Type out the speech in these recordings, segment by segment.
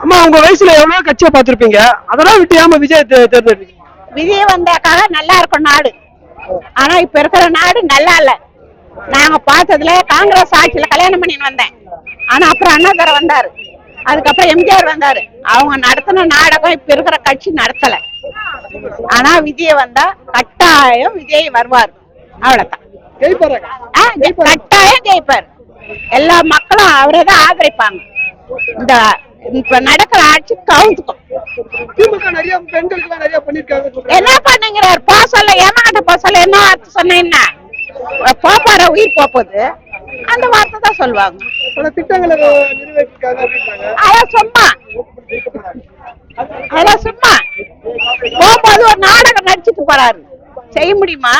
அம்மா உங்க வயசுல எவ்வளவு கட்சியை பார்த்திருப்பீங்க. அதெல்லாம் விட்டு ஏமா விஜய் தே- தேர்ந்தெடுத்தீங்க விஜய் வந்தாக்காக நல்லா இருக்கும் நாடு. ஆனா இப்ப இருக்கிற நாடு நல்லா இல்ல. நாங்க பார்த்ததுல காங்கிரஸ் ஆட்சியில கல்யாணம் பண்ணின்னு வந்தேன். ஆனா அப்புறம் அண்ணாதுரை வந்தாரு. அதுக்கப்புறம் எம்ஜிஆர் வந்தாரு. அவங்க நடத்தின நாடகம் இப்ப இருக்கிற கட்சி நடத்தல. ஆனா விஜய் வந்தா கட்டாயம் விஜய் வருவார். அவ்வளவுதான். கட்டாயம் ஜெயிப்பார். எல்லா மக்களும் அவரை தான் ஆதரிப்பாங்க. இந்த இப்ப நடக்கிற ஆட்சி கவுந்துக்கும் என்ன பண்ணுங்கிறார்? போ சொல்ல ஏமாட்ட போ சொல்ல என்ன வார்த்தை சொன்னேன்னா போப்பார உயிர் போகுது. அந்த வார்த்தை தான் சொல்லுவாங்க. அதான் சும்மா. அதெல்லாம் சும்மா. போகும்போது ஒரு நாடகம் நடிச்சிட்டு போறாரு. செய்ய முடியுமா?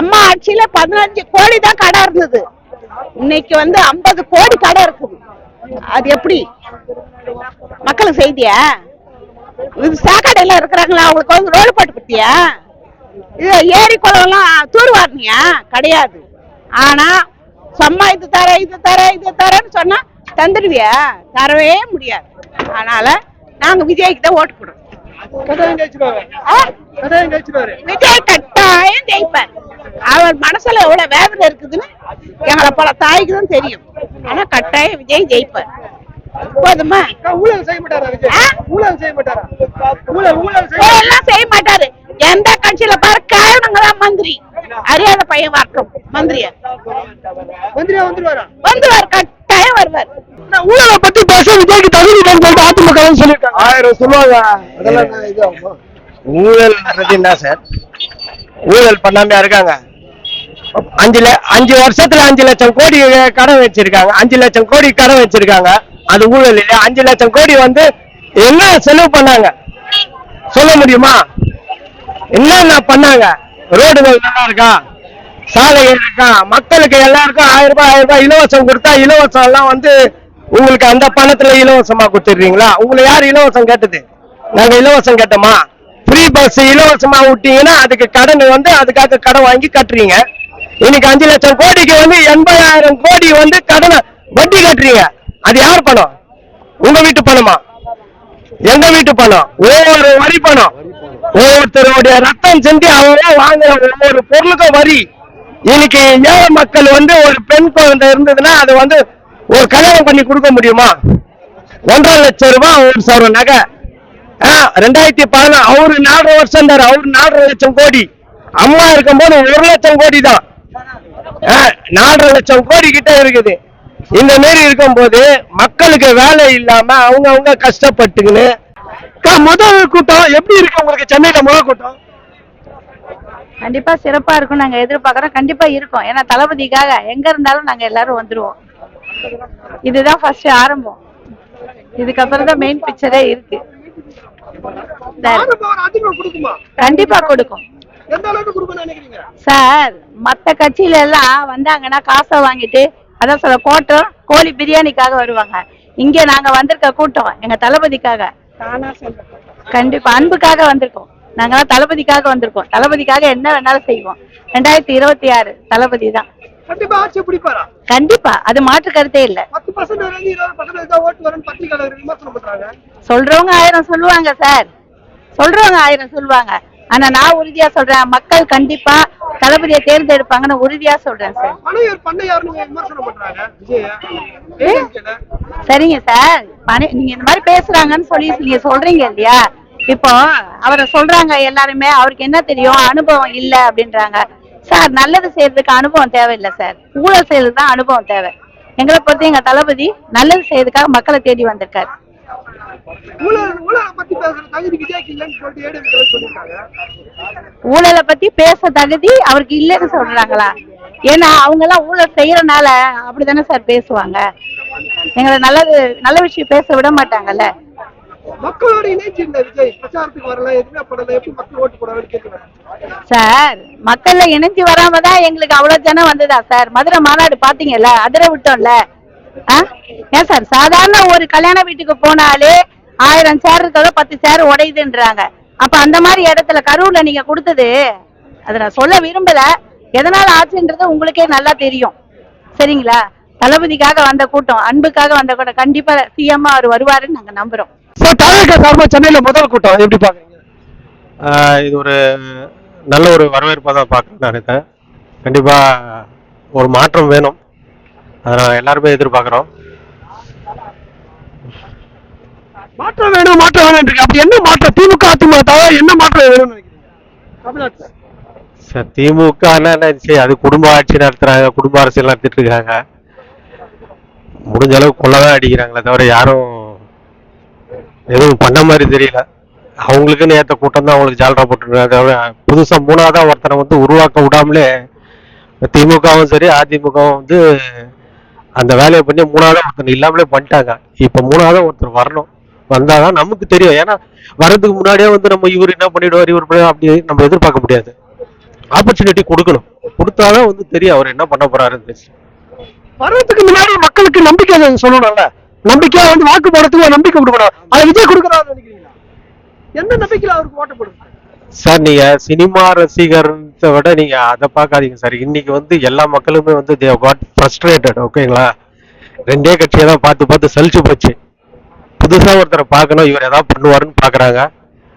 அம்மா ஆட்சியில பதினஞ்சு கோடி தான் கடை இருந்தது. இன்னைக்கு வந்து ஐம்பது கோடி கடை இருக்குது. அது எப்படி? மக்களுக்கு செய்தியா? சாக்கடையில இருக்கிறாங்களா? அவங்களுக்கு வந்து ரோடு போட்டு கொடுத்தியா இது ஏரி குளம்லாம் தூர்வாரினியா கிடையாது. ஆனா சும்மா இது தர இது தர இது தரேன்னு சொன்னா தந்துடுவியா? தரவே முடியாது. அதனால நாங்க விஜய்க்கு தான் ஓட்டு போடுறோம். விஜய் கட்டாயம் ஜெயிப்பார். அவர் மனசுல எவ்வளவு வேதனை இருக்குதுன்னு எங்களை போல தாய்க்கு தான் தெரியும். ஆனா கட்டாயம் விஜய் ஜெயிப்பார். போதுமா? ஊழல் செய்ய மாட்டாரா? ஊழல் செய்ய மாட்டாரா? ஊழல் ஊழல் செய்ய எல்லாம் செய்ய மாட்டாரு. எந்த கட்சியில பாரு காரணங்க தான் மந்திரி. அறியாத பையன் வரட்டும் மந்திரிய. மந்திரியா வந்துருவாரா? வந்துருவார் கட்டாயம் வருவார். இந்த ஊழலை பத்தி பேச விஜய்க்கு தகுதி இல்லைன்னு சொல்லிட்டு அதிமுக வந்து சொல்லியிருக்காங்க. ஆயிரம் சொல்லுவாங்க. அதெல்லாம் என்ன இது ஆகுமா. ஊழல்ன்றது என்ன சார்? ஊழல் பண்ணாம இருக்காங்க? அஞ்சு அஞ்சு வருஷத்துல அஞ்சு லட்சம் கோடி கடன் வச்சிருக்காங்க. அஞ்சு லட்சம் கோடி கடன் வச்சிருக்காங்க. அது ஊழல் இல்லையா? அஞ்சு லட்சம் கோடி வந்து என்ன செலவு பண்ணாங்க? சொல்ல முடியுமா? என்னென்ன பண்ணாங்க? ரோடுகள் நல்லா இருக்கா? சாலைகள் இருக்கா? மக்களுக்கு எல்லாருக்கும் ஆயிரம் ரூபாய் ஆயிரம் ரூபாய் இலவசம் கொடுத்தா இலவசம் எல்லாம் வந்து உங்களுக்கு அந்த பணத்துல இலவசமா கொடுத்துடுறீங்களா? உங்களை யார் இலவசம் கேட்டது? நாங்க இலவசம் கேட்டோமா? ஃப்ரீ பஸ் இலவசமா விட்டீங்கன்னா அதுக்கு கடன் வந்து அதுக்காக கடன் வாங்கி கட்டுறீங்க. இன்னைக்கு அஞ்சு லட்சம் கோடிக்கு வந்து எண்பதாயிரம் கோடி வந்து கடனை வட்டி கட்டுறீங்க. அது யார் பணம்? உங்க வீட்டு பணமா? எங்க வீட்டு பணம்? ஒவ்வொரு வரி பணம். ஒவ்வொருத்தருடைய ரத்தம் செஞ்சு அவங்க வாங்குற ஒவ்வொரு பொருளுக்கும் வரி. இன்னைக்கு ஏழை மக்கள் வந்து ஒரு பெண் குழந்தை இருந்ததுன்னா அது வந்து ஒரு கல்யாணம் பண்ணி கொடுக்க முடியுமா? ஒன்றரை லட்சம் ரூபாய் ஒரு சவரம் நகை. ஆ, ரெண்டாயிரத்தி பதினா அவரு நாலரை வருஷம் தாரு அவரு நாலரை லட்சம் கோடி. அம்மா இருக்கும் போது ஒரு லட்சம் கோடி தான். ஆ, நாலரை லட்சம் கோடி கிட்ட இருக்குது. இந்த மாரி இருக்கும்போது மக்களுக்கு வேலை இல்லாம அவங்க அவங்க கஷ்டப்பட்டுக்கின்னு முதல் கூட்டம் எப்படி இருக்கு உங்களுக்கு? சென்னையில முதல் கூட்டம்? கண்டிப்பா சிறப்பா இருக்கும் நாங்க எதிர்பார்க்கறோம். கண்டிப்பா இருக்கும். ஏன்னா தளபதிக்காக எங்க இருந்தாலும் நாங்க எல்லாரும் வந்துருவோம். இதுதான் ஃபர்ஸ்ட் ஆரம்பம். இதுக்கப்புறம் தான் மெயின் பிக்சரே இருக்கு. கண்டிப்பா கொடுக்கும். சார் மத்த கட்சியில எல்லாம் வந்தாங்கன்னா காசை வாங்கிட்டு அதான் சொல்ல கோட்டம் கோழி பிரியாணிக்காக வருவாங்க. இங்க நாங்க வந்திருக்க கூட்டம் எங்க தளபதிக்காக. கண்டிப்பா அன்புக்காக வந்திருக்கோம். நாங்கெல்லாம் தளபதிக்காக வந்திருக்கோம். தளபதிக்காக என்ன வேணாலும் செய்வோம். ரெண்டாயிரத்தி இருபத்தி ஆறு தளபதி தான். கண்டிப்பா அது மாற்று கருத்தே இல்ல. சொல்றவங்க ஆயிரம் சொல்லுவாங்க சார். சொல்றவங்க ஆயிரம் சொல்லுவாங்க. ஆனா நான் உறுதியா சொல்றேன் மக்கள் கண்டிப்பா தளபதியை தேர்ந்தெடுப்பாங்கன்னு உறுதியா சொல்றேன் சார். சரிங்க சார். பணி- நீங்க இந்த மாதிரி பேசுறாங்கன்னு சொல்லி நீங்க சொல்றீங்க இல்லையா? இப்போ அவரை சொல்றாங்க எல்லாருமே அவருக்கு என்ன தெரியும்? அனுபவம் இல்ல அப்படின்றாங்க. சார் நல்லது செய்யறதுக்கு அனுபவம் தேவையில்லை சார். ஊழல் செய்யறதுக்கு தான் அனுபவம் தேவை. எங்களை பொறுத்து எங்க தளபதி நல்லது செய்யறதுக்காக மக்களை தேடி வந்திருக்காரு. ஊழல் ஊழலை பத்தி பேசுற தகுதி விஜய்க்கு இல்லைன்னு சொல்லிட்டு ஏடிஎம்கேல சொல்லியிருக்காங்க. ஊழலை பத்தி பேச தகுதி அவருக்கு இல்லைன்னு சொல்றாங்களா? ஏன்னா அவங்க எல்லாம் ஊழல் செய்யறனால அப்படிதானே சார் பேசுவாங்க. எங்களை நல்லது நல்ல விஷயம் பேச விட மாட்டாங்கல்ல? மக்களோட இணைச்சு இந்த விஜய் பிரச்சாரத்துக்கு வரல எதுவுமே படல எப்படி மக்கள் ஓட்டு கேட்கிறேன் சார் மக்கள்ல இணைஞ்சு வராம தான் எங்களுக்கு அவ்வளவு ஜனம் வந்ததா சார்? மதுரை மாநாடு பாத்தீங்கல்ல அதிர விட்டோம்ல? ஏன் சார் சாதாரண ஒரு கல்யாண வீட்டுக்கு போனாலே ஆயிரம் சேர் இருக்கிறத பத்து சேர் உடையுதுன்றாங்க. அப்ப அந்த மாதிரி இடத்துல கரூர்ல நீங்க கொடுத்தது அதை நான் சொல்ல விரும்பல. எதனால ஆச்சுன்றது உங்களுக்கே நல்லா தெரியும். சரிங்களா? தளபதிக்காக வந்த கூட்டம் அன்புக்காக வந்த கூட்டம். கண்டிப்பா சிஎம் அவர் வருவாருன்னு நாங்க நம்புறோம். சார் தாவேக்கா சார்பா சென்னையில முதல் கூட்டம் எப்படி பாக்குறீங்க இது ஒரு நல்ல ஒரு வரவேற்பை தான் பார்க்குறேன் நான் இதை கண்டிப்பாக ஒரு மாற்றம் வேணும். அதை நான் எல்லாருமே எதிர்பார்க்குறோம். மாற்றம் வேணும் மாற்றம் வேணும் இருக்கு. அப்படி என்ன மாற்றம்? திமுக அதிமுக தவிர என்ன மாற்றம் வேணும்னு நினைக்கிறீங்க? தமிழ்நாட்டுல. சார் திமுக என்ன சரி அது குடும்ப ஆட்சி நடத்துறாங்க குடும்ப அரசியல் நடத்திட்டு இருக்காங்க. முடிஞ்ச அளவுக்கு கொள்ளதான் அடிக்கிறாங்களே தவிர யாரும் எதுவும் பண்ண மாதிரி தெரியல. அவங்களுக்குன்னு ஏற்ற கூட்டம் தான் அவங்களுக்கு ஜாலரா போட்டுருக்காங்க தவிர புதுசாக மூணாவதாக ஒருத்தனை வந்து உருவாக்க விடாமலே திமுகவும் சரி அதிமுகவும் வந்து அந்த வேலையை பண்ணி மூணாவது ஒருத்தன் இல்லாமலே பண்ணிட்டாங்க. இப்போ மூணாவது ஒருத்தர் வரணும். வந்தாதான் நமக்கு தெரியும். ஏன்னா வர்றதுக்கு முன்னாடியே வந்து நம்ம இவர் என்ன பண்ணிடுவார் இவர் பண்ணி- அப்படி நம்ம எதிர்பார்க்க முடியாது. ஆப்பர்ச்சுனிட்டி கொடுக்கணும். கொடுத்தாதான் வந்து தெரியும் அவர் என்ன பண்ண போறாருன்னு. வர்றதுக்கு முன்னாடி மக்களுக்கு நம்பிக்கை சொல்லணும்ல. நம்பிக்கையா வந்து வாக்கு போடுறதுக்கு நம்பிக்கை கொடுக்கணும். அதை விஜய் கொடுக்கறாரு நினைக்கிறீங்களா? எந்த நம்பிக்கையில அவருக்கு ஓட்டு போடுங்க சார் நீங்க சினிமா ரசிகர்ன்றதை விட நீங்க அதை பார்க்காதீங்க சார். இன்னைக்கு வந்து எல்லா மக்களுமே வந்து தே காட் ஃப்ரஸ்ட்ரேட்டட் ஓகேங்களா ரெண்டே கட்சியை தான் பார்த்து பார்த்து சலிச்சு போச்சு. புதுசா ஒருத்தரை பார்க்கணும் இவர் ஏதாவது பண்ணுவாருன்னு பார்க்கறாங்க.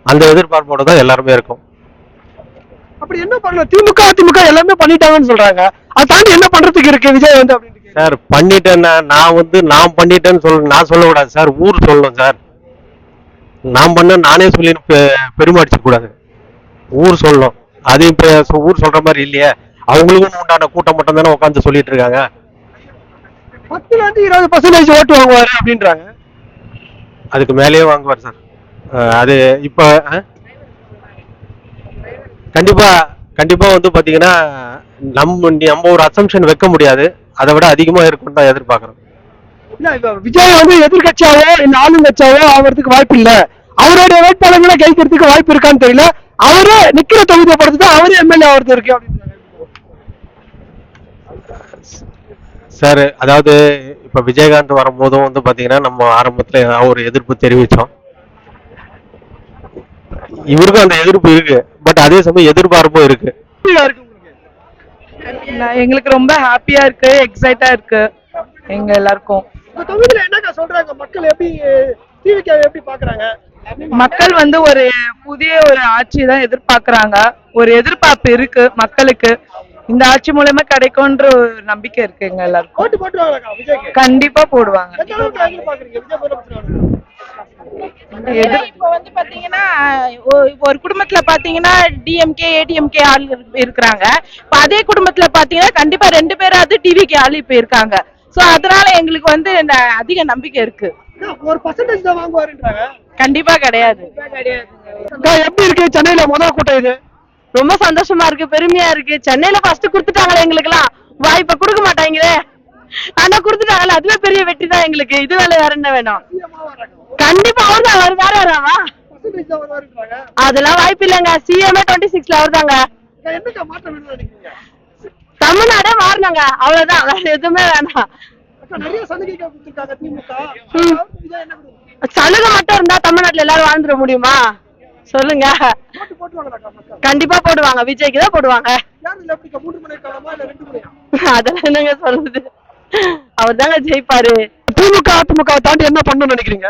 அந்த எதிர்பார்ப்போட தான் எல்லாருமே இருக்கும். அப்படி என்ன பண்ணணும்? திமுக அதிமுக எல்லாமே பண்ணிட்டாங்கன்னு சொல்றாங்க. அதை தாண்டி என்ன பண்றதுக்கு இருக்கு? விஜய் வந்து அப்படின்னு. சார் பண்ணிட்டேன்னா நான் வந்து நான் பண்ணிட்டேன்னு சொல்ல நான் சொல்லக்கூடாது சார். ஊர் சொல்லணும் சார். நான் பண்ண நானே சொல்லி பெ- பெருமையடிச்சுக்க கூடாது. ஊர் சொல்லணும். அது இப்ப ஊர் சொல்ற மாதிரி இல்லையே. அவங்களுக்கும் உண்டான கூட்டம் மட்டும் தானே உட்காந்து சொல்லிட்டு இருக்காங்க. பத்துல இருந்து இருபது பர்சன்டேஜ் ஓட்டு வாங்குவாரு அப்படின்றாங்க. அதுக்கு மேலேயே வாங்குவார் சார். அது இப்போ அஹ்? கண்டிப்பா கண்டிப்பா வந்து பாத்தீங்கன்னா நம்ம நம்ம ஒரு அசம்ஷன் வைக்க முடியாது. அதை விட அதிகமா இருக்கும்னு தான் எதிர்பார்க்கறோம். விஜய் வந்து எதிர்கட்சியாவோ இந்த ஆளுங்கட்சியாவோ ஆகிறதுக்கு வாய்ப்பு இல்ல. அவருடைய வேட்பாளர்களை கைக்கிறதுக்கு வாய்ப்பு இருக்கான்னு தெரியல. அவரே நிக்கிற தொகுதியை பொறுத்து தான் அவரே எம்எல்ஏ ஆகிறது இருக்கு அப்படின்னு சார் அதாவது இப்ப விஜயகாந்த் வரும்போதும் வந்து பாத்தீங்கன்னா நம்ம ஆரம்பத்துல ஒரு எதிர்ப்பு தெரிவிச்சோம். இவருக்கும் அந்த எதிர்ப்பு இருக்கு. பட் அதே சமயம் எதிர்பார்ப்பும் இருக்கு. எங்களுக்கு ரொம்ப ஹாப்பியா இருக்கு எக்ஸைட்டா இருக்கு. எங்க எல்லாருக்கும். இந்த தொகுதியில என்னக்கா சொல்றாங்க? மக்கள் எப்படி டிவிக்கு எப்படி பாக்குறாங்க? மக்கள் வந்து ஒரு புதிய ஒரு ஆட்சி தான் எதிர்பார்க்கறாங்க. ஒரு எதிர்பார்ப்பு இருக்கு மக்களுக்கு. இந்த ஆட்சி மூலமா கிடைக்கும்ன்ற ஒரு நம்பிக்கை இருக்கு எங்க எல்லாருக்கும் கண்டிப்பா போடுவாங்க. இப்போ வந்து பாத்தீங்கன்னா ஒரு குடும்பத்துல பாத்தீங்கன்னா டிஎம்கே ஏடிஎம்கே ஆள் இரு- இருக்கிறாங்க. இப்ப அதே குடும்பத்துல பாத்தீங்கன்னா கண்டிப்பா ரெண்டு பேராவது டிவிகே ஆள் இப்ப இருக்காங்க. சோ அதனால எங்களுக்கு வந்து அதிக நம்பிக்கை இருக்கு. ஒரு பர்சன்டேஜ் தான் வாங்குவாருன்றாங்க. கண்டிப்பா கிடையாது. எப்படி இருக்கு சென்னையில முதல் கூட்டம் இது? ரொம்ப சந்தோஷமா இருக்கு பெருமையா இருக்கு. சென்னையில ஃபர்ஸ்ட் கொடுத்துட்டாங்களே எங்களுக்கு எல்லாம் வாய்ப்பை கொடுக்க மாட்டாங்களே. ஆனா கொடுத்துட்டாங்கல்ல அதுவே பெரிய வெற்றி தான் எங்களுக்கு. இது வேலை வேற என்ன வேணும்? கண்டிப்பா அவர் தான் அவர் வேற வருவாருன்றாங்க அதெல்லாம் வாய்ப்பு இல்லைங்க. சிஎம்ஏ டுவெண்ட்டி சிக்ஸ்ல அவர் தாங்க. தமிழ்நாடே மாறினாங்க அவ்வளவுதான். வேற எதுவுமே வேணாம். சலுகை மட்டும் இருந்தா தமிழ்நாட்டுல எல்லாரும் வாழ்ந்துட முடியுமா? சொல்லுங்க. கண்டிப்பா போடுவாங்க. விஜய்க்கு தான் போடுவாங்க. அதெல்லாம் என்னங்க சொல்றது? அவர் தாங்க ஜெயிப்பாரு. திமுக அதிமுக தாண்டி என்ன பண்ணணும்னு நினைக்கிறீங்க?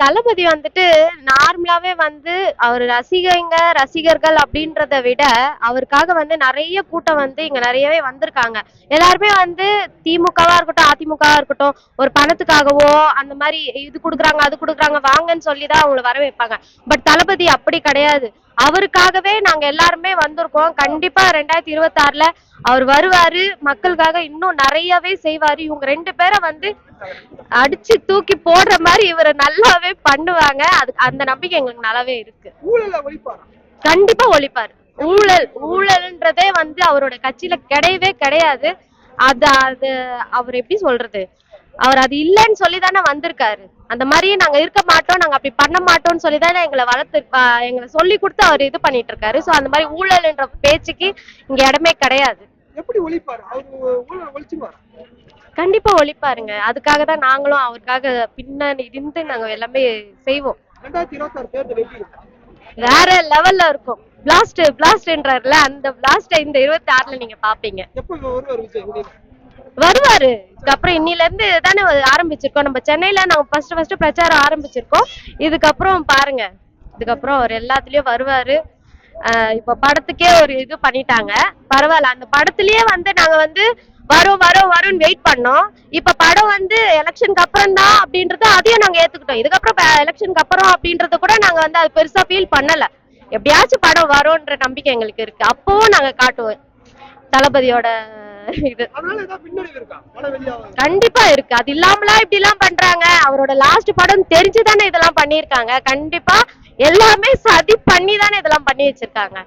தளபதி வந்துட்டு நார்மலாவே வந்து அவர் ரசிகைங்க ரசிகர்கள் அப்படின்றத விட அவருக்காக வந்து நிறைய கூட்டம் வந்து இங்க நிறையவே வந்திருக்காங்க. எல்லாருமே வந்து திமுகவா இருக்கட்டும் அதிமுகவா இருக்கட்டும் ஒரு பணத்துக்காகவோ அந்த மாதிரி இது கொடுக்குறாங்க அது கொடுக்குறாங்க வாங்கன்னு சொல்லி தான் அவங்கள வர வைப்பாங்க பட் தளபதி அப்படி கிடையாது. அவருக்காகவே நாங்க எல்லாருமே வந்திருக்கோம். கண்டிப்பா ரெண்டாயிரத்தி இருபத்தாறுல அவர் வருவாரு. மக்களுக்காக இன்னும் நிறையவே செய்வாரு. இவங்க ரெண்டு பேரை வந்து அடிச்சு தூக்கி போடுற மாதிரி இவரை நல்லாவே பண்ணுவாங்க. அது அந்த நம்பிக்கை எங்களுக்கு நல்லாவே இருக்கு. கண்டிப்பா ஒழிப்பாரு. ஊழல் ஊழல்ன்றதே வந்து அவரோட கட்சியில கிடையவே கிடையாது. அது அது அவர் எப்படி சொல்றது? அவர் அது இல்லைன்னு சொல்லி தானே வந்திருக்காரு. அந்த மாதிரியே நாங்க இருக்க மாட்டோம் நாங்க அப்படி பண்ண மாட்டோம்னு சொல்லி தானே எங்களை வளர்த்து எங்களை சொல்லி கொடுத்து அவர் இது பண்ணிட்டு இருக்காரு சோ அந்த மாதிரி ஊழல்ன்ற பேச்சுக்கு இங்க இடமே கிடையாது. எப்படி ஒழிப்பாரு? அவரு ஊழல ஒழிச்சுவாரா கண்டிப்பா ஒழிப்பாருங்க. அதுக்காக தான் நாங்களும் அவருக்காக பின்னாடி இருந்து நாங்க எல்லாமே செய்வோம். வேற லெவல்ல இருக்கும். பிளாஸ்ட் பிளாஸ்ட்ன்றாருல அந்த பிளாஸ்ட இந்த இருபத்தி ஆறுல நீங்க பாப்பீங்க. எப்ப வருவார். வருவாரு இதுக்கப்புறம் இன்னில இருந்து தானே ஆரம்பிச்சிருக்கோம். நம்ம சென்னையில நாங்க ஃபர்ஸ்ட் ஃபர்ஸ்ட் பிரச்சாரம் ஆரம்பிச்சிருக்கோம். இதுக்கப்புறம் பாருங்க. இதுக்கப்புறம் அவர் எல்லாத்துலயும் வருவாரு. இப்ப படத்துக்கே ஒரு இது பண்ணிட்டாங்க. பரவாயில்ல. அந்த படத்துலயே வந்து நாங்க வந்து வரும் வரும் வரும்னு வெயிட் பண்ணோம். இப்ப படம் வந்து எலெக்ஷனுக்கு அப்புறம் தான் அப்படின்றத அதையும் நாங்க ஏத்துக்கிட்டோம். இதுக்கப்புறம் எலெக்ஷனுக்கு அப்புறம் அப்படின்றத கூட நாங்க வந்து அது பெருசா ஃபீல் பண்ணல. எப்படியாச்சும் படம் வரும்ன்ற நம்பிக்கை எங்களுக்கு இருக்கு. அப்பவும் நாங்க காட்டுவோம். தளபதியோட இது கண்டிப்பா இருக்கு. அது இல்லாமலாம் இப்படி எல்லாம் பண்றாங்க. அவரோட லாஸ்ட் படம் தெரிஞ்சு தானே இதெல்லாம் பண்ணியிருக்காங்க. கண்டிப்பா எல்லாமே சதி பண்ணி தானே இதெல்லாம் பண்ணி வச்சிருக்காங்க.